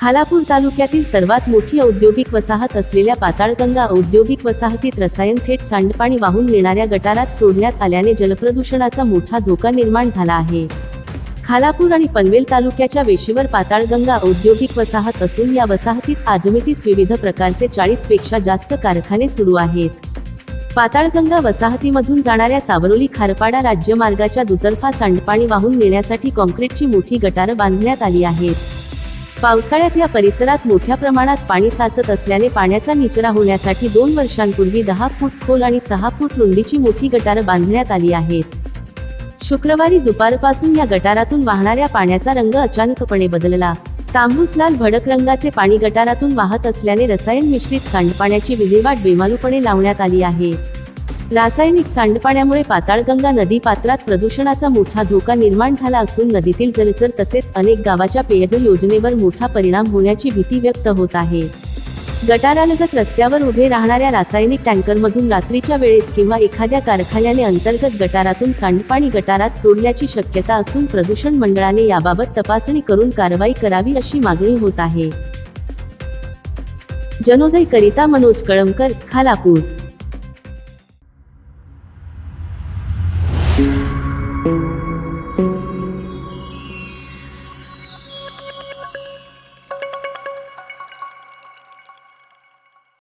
खालापूर तालुक्यातील सर्वात मोठी औद्योगिक वसाहत असलेल्या पाताळगंगा औद्योगिक वसाहतीत रसायन थेट सांडपाणी वाहून नेणाऱ्या गटारात सोडण्यात आल्याने जलप्रदूषणाचा मोठा धोका निर्माण झाला आहे. खालापूर आणि पनवेल तालुक्याच्या वेशीवर पाताळगंगा औद्योगिक वसाहत असून या वसाहतीत आजमितीस विविध प्रकारचे चाळीसपेक्षा जास्त कारखाने सुरू आहेत. पाताळगंगा वसाहतीमधून जाणाऱ्या सावरोली खारपाडा राज्यमार्गाच्या दुतर्फा सांडपाणी वाहून नेण्यासाठी कॉन्क्रीटची मोठी गटारं बांधण्यात आली आहेत. पावसाळ्यात या परिसरात मोठ्या प्रमाणात पाणी साचत असल्याने पाण्याचा निचरा होण्यासाठी दोन वर्षांपूर्वी दहा फूट खोल आणि सहा फूट रुंदीची मोठी गटारं बांधण्यात आली आहेत. शुक्रवारी दुपारपासून या गटारातून वाहणाऱ्या पाण्याचा रंग अचानकपणे बदलला. तांबूस लाल भडक रंगाचे पाणी गटारातून वाहत असल्याने रसायन मिश्रित सांडपाण्याची विल्हेवाट बेमालूपणे लावण्यात आली आहे. रासायनिक सांडपाण्यामुळे पाताळगंगा नदी पात्रात प्रदूषणाचा मोठा धोका निर्माण झाला असून नदीतील जलचर तसेच अनेक गावाच्या पेयजल योजनेवर मोठा परिणाम होण्याची भीती व्यक्त होत आहे. गटारालगत रस्त्यावर उभे राहणाऱ्या रासायनिक टँकरमधून रात्रीच्या वेळेस किंवा एखाद्या कारखान्याने अंतर्गत गटारातून सांडपाणी गटारात सोडल्याची शक्यता असून प्रदूषण मंडळाने याबाबत तपासणी करून कारवाई करावी अशी मागणी होत आहे. जनोदय करिता मनोज कळमकर खालापूर. Música